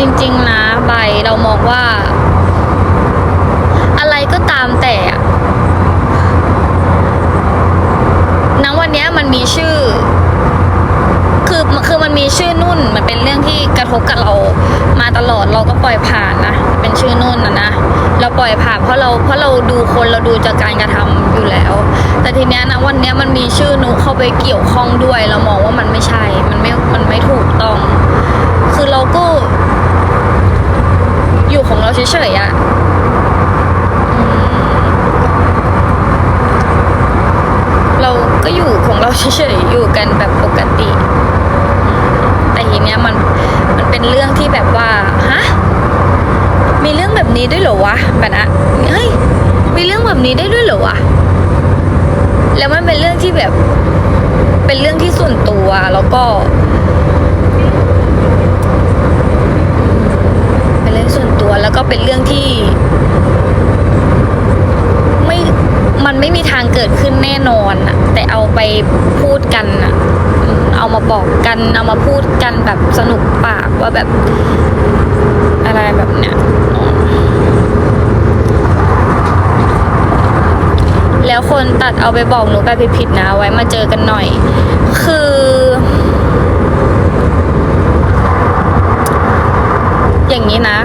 จริง ๆ นะใบเรามองว่า อะไรก็ตามแต่อะณวันนี้มันมีชื่อ คือคือมันมีชื่อนุ่น มันเป็นเรื่องที่กระทบกับเรามาตลอดเราก็ปล่อยผ่านนะเป็นชื่อนุ่นนะนะเราปล่อยผ่านเพราะเราเพราะเราดูคนเราดูจากการกระทำอยู่แล้ว แต่ทีเนี้ยนะวันเนี้ยมันมีชื่อนุเข้าไปเกี่ยวข้องด้วย เรามองว่ามันไม่ใช่ มันไม่มันไม่ถูกต้อง คือเราก็ อยู่ของเราเฉยๆอะอืมเราก็อยู่ของเราเฉยๆอยู่กันแบบปกติ แต่ทีเนี้ยมันมันเป็นเรื่องที่แบบว่าฮะมีเรื่องแบบนี้ด้วยเหรอวะแบบนะเฮ้ยมีเรื่องแบบนี้ได้ด้วยเหรอวะแล้วมันเป็นเรื่องที่แบบ เป็นเรื่องที่ส่วนตัวแล้วก็ เป็นเรื่องส่วนตัวแล้ว ก็เป็นเรื่องที่ ไม่มันไม่มีทางเกิดขึ้นแน่นอนอะแต่เอาไปพูดกันอะเอามาบอกกันเอามาพูดกันแบบสนุกปากว่าแบบอะไรแบบเนี้ยแล้วคนตัดเอาไปบอกหนูแบบผิดๆนะ ไว้มาเจอกันหน่อย คือ อย่างนี้นะ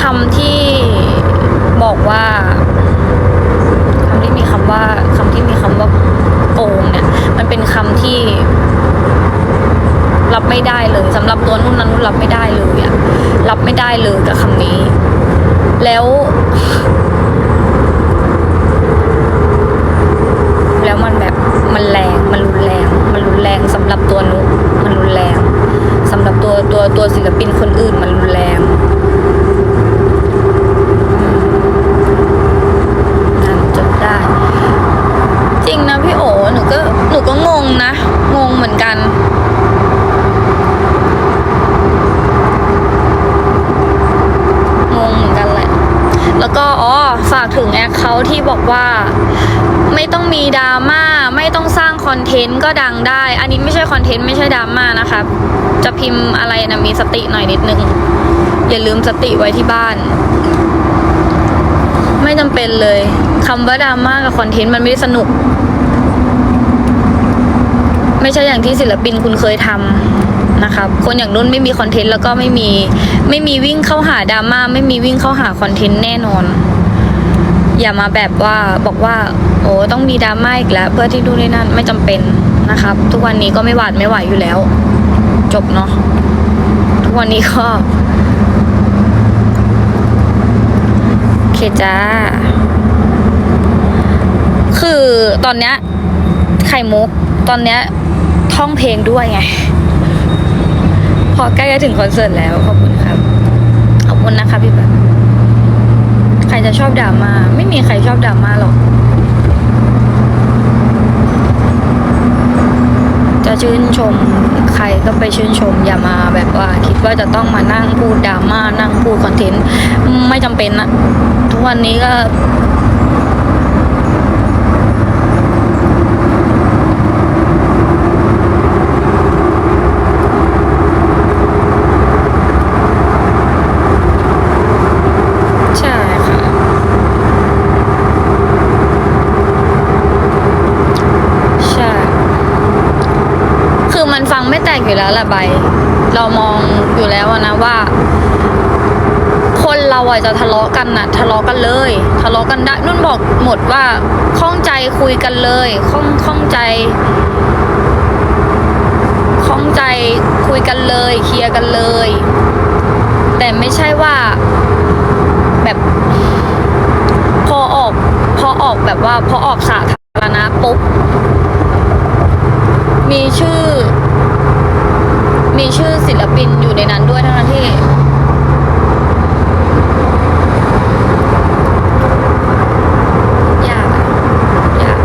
คำที่บอกว่าคำที่มีคำว่าคำที่มีคำว่าโกงเนี่ย มันเป็นคำที่ รับ ไม่ได้เลยสำหรับตัวนุ่นนั้นนุ่นรับไม่ได้เลยอะรับไม่ได้เลยกับคำนี้ แล้ว แล้วมันแบบมันแรงมันรุนแรง มันรุนแรงสำหรับตัวนุกมันรุนแรงสำหรับตัวตัวตัวศิลปินคนอื่นมันรุนแรงนั่นจนได้ จริงนะพี่โอหนูก็หนูก็งงนะ งงเหมือนกัน งงเหมือนกันแหละ แล้วก็อ๋อฝากถึงแอคเขาที่บอกว่า ไม่ต้องมีดราม่าไม่ต้องสร้าง คอนเทนต์ก็ดังได้ อันนี้ไม่ใช่คอนเทนต์ไม่ใช่ดราม่านะคะจะพิมพ์อะไรนะมีสติหน่อยนิดนึง อย่าลืมสติไว้ที่บ้าน ไม่จำเป็นเลยคำว่าดราม่ากับคอนเทนต์มันไม่ได้สนุก ไม่ใช่อย่างที่ศิลปินคุณเคยทำนะครับ คนอย่างนุ่นไม่มีคอนเทนต์แล้วก็ไม่มี ไม่มีวิ่งเข้าหาดราม่าไม่มีวิ่งเข้าหาคอนเทนต์แน่นอน อย่ามาแบบว่าบอกว่า โอ้ต้องมีดราม่าอีกแล้ว เพื่อที่ดูนนี่นั่นไม่จำเป็นนะครับ ทุกวันนี้ก็ไม่หวาดไม่ไหวอยู่แล้ว จบเนาะทุกวันนี้ก็โอเคจ้า คือตอนเนี้ยไข่มุก ตอนเนี้ยท่องเพลงด้วยไง พอใกล้จะถึงคอนเสิร์ตแล้ว ขอบคุณครับ ขอบคุณนะคะพี่แบบ จะชอบดราม่าไม่มีใครชอบดราม่าหรอก จะชื่นชมใครก็ไปชื่นชม อย่ามาแบบว่า คิดว่าจะต้องมานั่งพูดดราม่านั่งพูดคอนเทนต์ไม่จำเป็นนะทุกวันนี้ก็ ใช่ค่ะ ใช่ คือมันฟังไม่แต กอยู่แล้วแหละใบ เรามองอยู่แล้วนะว่า คนเราอะจะทะเลาะกันนะทะเลาะกันเลย ทะเลาะกันได้นุ่นบอกหมดว่าข้องใจคุยกันเลยข้องข้องใจข้องใจคุยกันเลย เคลียร์กันเลย แต่ไม่ใช่ว่าแบบพอออกพอออกแบบว่าพอออกสาธารณะปุ๊บมีชื่อ มีชื่อศิลปินอยู่ในนั้นด้วยทั้งที่ ยากอะยาก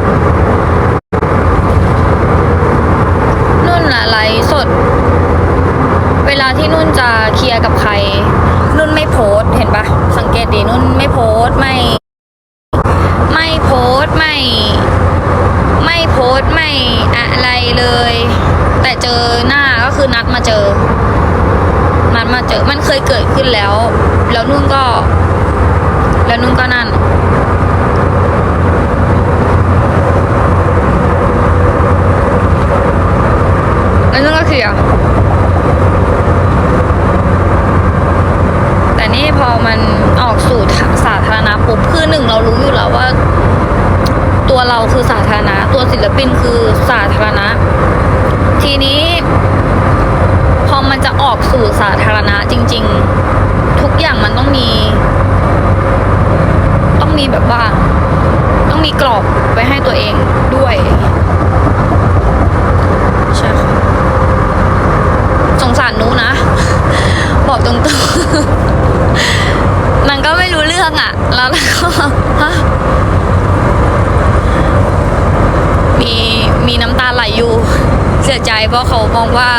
นุ่นอะไลฟ์สด เวลาที่นุ่นจะเคลียร์กับใคร นุ่นไม่โพสต์เห็นปะสังเกตดีนุ่นไม่ เลย แต่เจอหน้าก็คือนัดมาเจอ นัดมา เจอมันเคยเกิดขึ้นแล้ว แล้วนุ่นก็ แล้วนุ่นก็นั่นแล้วนุ่นก็เคลียร์แต่นี่พอมันออกสู่สาธารณะปุ๊บคือหนึ่งเรารู้อยู่แล้วว่า ตัวเราคือสาธารณะ ตัวศิลปินคือสาธารณะ ทีนี้ มันจะออกสู่สาธารณะจริง ๆ ทุกอย่างมันต้องมี ต้องมีแบบว่า ต้องมีกรอบไว้ให้ตัวเองด้วยใช่ค่ะสงสารนูนะ บอกตรงๆมันก็ไม่รู้เรื่องอะ่ะแล้วก็มีมีน้ำตาไหลอยู่ เสียใจเพราะเขามองว่า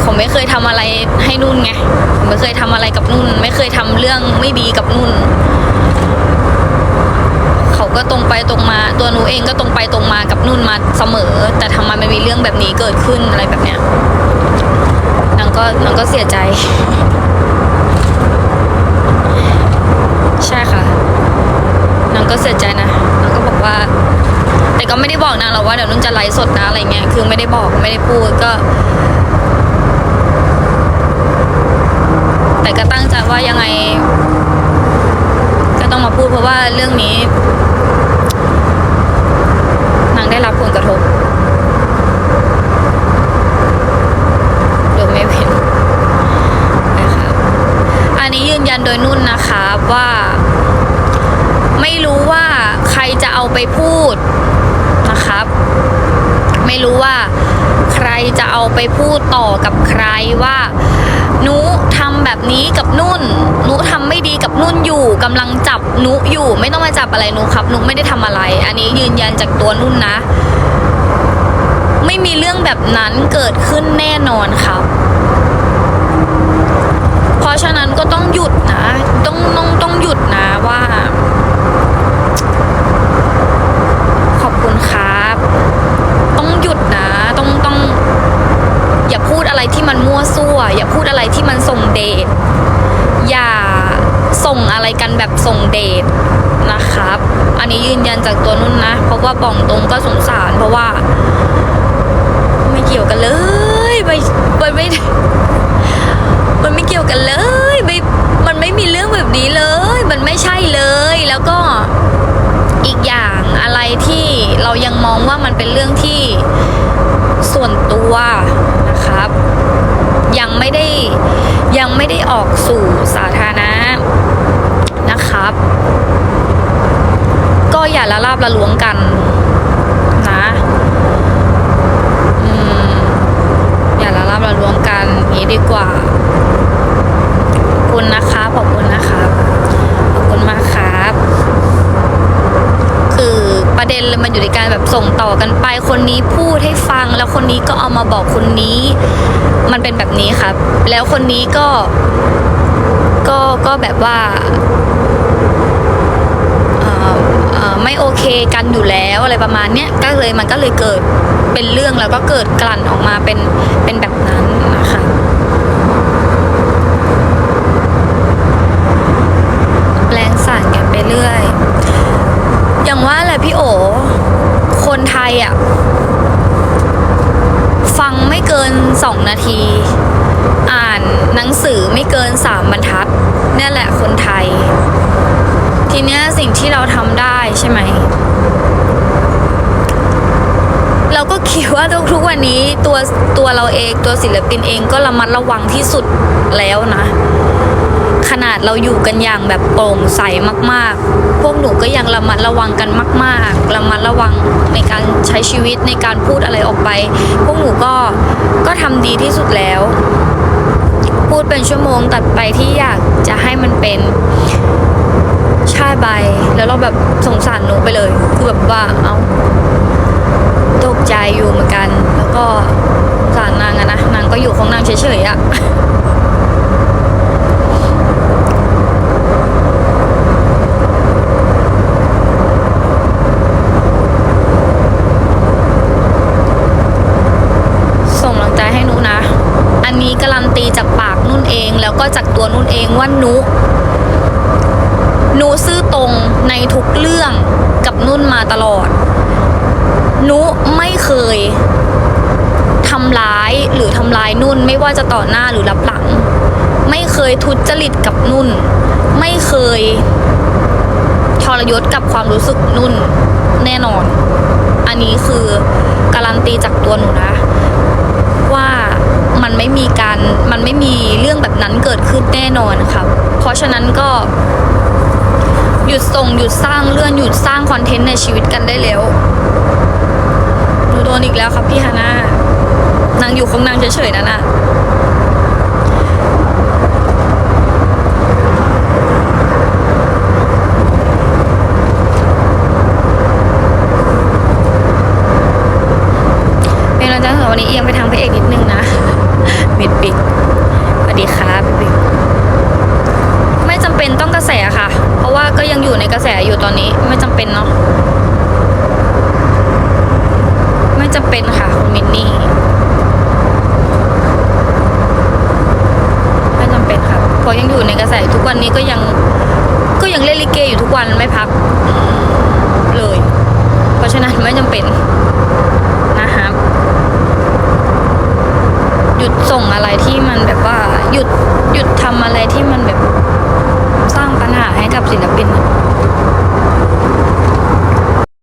เขา ไม่เคยทำอะไรให้นุ่นไงเขาไม่เคยทำอะไรกับนุ่น ไม่เคยทำเรื่องไม่ดีกับนุ่น เขาก็ตรงไปตรงมา ตัวหนูเองก็ตรงไปตรงมากับนุ่นมาเสมอ แต่ทำไมมันมีเรื่องแบบนี้เกิดขึ้นอะไรแบบเนี้ยนางก็นางก็เสียใจ ใช่ค่ะนางก็เสียใจนะนางก็บอกว่า แต่ก็ไม่ได้บอกนางหรอกว่าเดี๋ยวนุ่นจะไลฟ์สดนะอะไรเงี้ยคือไม่ได้บอกไม่ได้พูดก็ แต่ก็ตั้งใจว่ายังไง ก็ต้องมาพูดเพราะว่าเรื่องนี้นางได้รับผลกระทบโดยไม่เป็นนะครับอันนี้ยืนยันโดยนุ่นนะคะว่า ไม่รู้ว่าใครจะเอาไปพูดนะครับ ไม่รู้ว่า ใครจะเอาไปพูดต่อกับใครว่าหนูทำแบบนี้กับนุ่นหนูทำไม่ดีกับนุ่นอยู่กำลังจับหนูอยู่ ไม่ต้องมาจับอะไรหนูครับหนูไม่ได้ทำอะไร อันนี้ยืนยันจากตัวนุ่นนะ ไม่มีเรื่องแบบนั้นเกิดขึ้นแน่นอนครับ เพราะฉะนั้นก็ต้องหยุดนะ ต้องต้องต้องหยุดนะว่า ขอบคุณครับ ต้องหยุดนะ ต้องต้อง อย่าพูดอะไรที่มันมั่วซั่ว อย่าพูดอะไรที่มันส่งเดชอย่าส่งอะไรกันแบบส่งเดชนะครับ อันนี้ยืนยันจากตัวนุ่นนะ เพราะว่าบองตรงก็สงสาร เพราะว่า ไม่เกี่ยวกันเลยไม่มันไม่ มันไม่เกี่ยวกันเลยไม่มันไม่มีเรื่องแบบนี้เลย มันไม่ใช่เลย แล้วก็อีกอย่างอะไรที่เรายังมองว่ามันเป็นเรื่องที่ส่วนตัว ครับ ยังไม่ได้ยังไม่ได้ออกสู่สาธารณะนะครับ ก็อย่าละลาบละล้วงกันนะอย่าละลาบละล้วงกันนี้ดีกว่า คุณนะคะขอบคุณนะครับ ขอบคุณมากครับ คือประเด็นเลย มันอยู่ในการแบบส่งต่อกันไป คนนี้พูดให้ฟัง แล้วคนนี้ก็เอามาบอกคนนี้ มันเป็นแบบนี้ครับ แล้วคนนี้ก็ ก็ก็แบบว่าไม่โอเคกันอยู่แล้วอะไรประมาณเนี้ยก็เลยมันก็เลยเกิดเป็นเรื่องแล้วก็เกิดกลั่นออกมาเป็นเป็นแบบนั้นนะคะแปลงสารกันไปเรื่อย ว่าแหละพี่โอ คนไทยอะ ฟังไม่เกินสองนาที อ่านหนังสือไม่เกินสามบรรทัดเนี่ยแหละคนไทย ทีเนี้ยสิ่งที่เราทำได้ใช่ไหม เราก็คิดว่าทุกทุกวันนี้ตัวตัวเราเองตัวศิลปินเองก็ระมัดระวังที่สุดแล้วนะ ขนาดเราอยู่กันอย่างแบบโปร่งใสมากๆ พวกหนูก็ยังระมัดระวังกันมากๆ ระมัดระวังในการใช้ชีวิตในการพูดอะไรออกไป พวกหนูก็ก็ทำดีที่สุดแล้ว พูดเป็นชั่วโมงตัดไปที่อยากจะให้มันเป็นชาใบแล้วเราแบบสงสารหนูไปเลยคือแบบว่าเอาตกใจอยู่เหมือนกัน แล้วก็สงสารนางอะนะนางก็อยู่ของนางเฉยๆอะ นุ่นเองว่านุนุซื่อตรงในทุกเรื่องกับนุ่นมาตลอด นุไม่ เคยทำร้ายหรือทำร้ายนุ่น ไม่ว่าจะต่อหน้าหรือรับหลัง ไม่เคยทุจริตกับนุ่น ไม่เคยทรยศกับความรู้สึกนุ่นแน่นอน อันนี้คือการันตีจากตัวหนูนะ ว่ามันไม่มีการมันไม่มีเรื่องแบบนั้นเกิดขึ้นแน่นอนครับ เพราะฉะนั้นก็หยุดส่งหยุดสร้างเลื่อนหยุดสร้างคอนเทนต์ในชีวิตกันได้แล้ว หนูโดนอีกแล้วครับพี่ฮาน่านางอยู่ของนางเฉยๆนั่นน่ะเป็นอาจารย์สำหรับวันนี้เอียงไปทางพระเอกนิดนึงนะมิดปิกสวัสดีครับมิดปิกไม่จำเป็นต้องกระแสค่ะ เพราะว่าก็ยังอยู่ในกระแสอยู่ตอนนี้ไม่จำเป็นเนาะ จะเป็นค่ะคุณมินนี่ไม่จำเป็นค่ะเพราะยังอยู่ในกระแสทุกวันนี้ก็ยังก็ยังเล่นลิเกอยู่ทุกวันไม่พักเลย เพราะฉะนั้นไม่จำเป็นนะคะหยุดส่งอะไรที่มันแบบว่า หยุดหยุดทำอะไรที่มันแบบสร้างปัญหาให้กับศิลปิน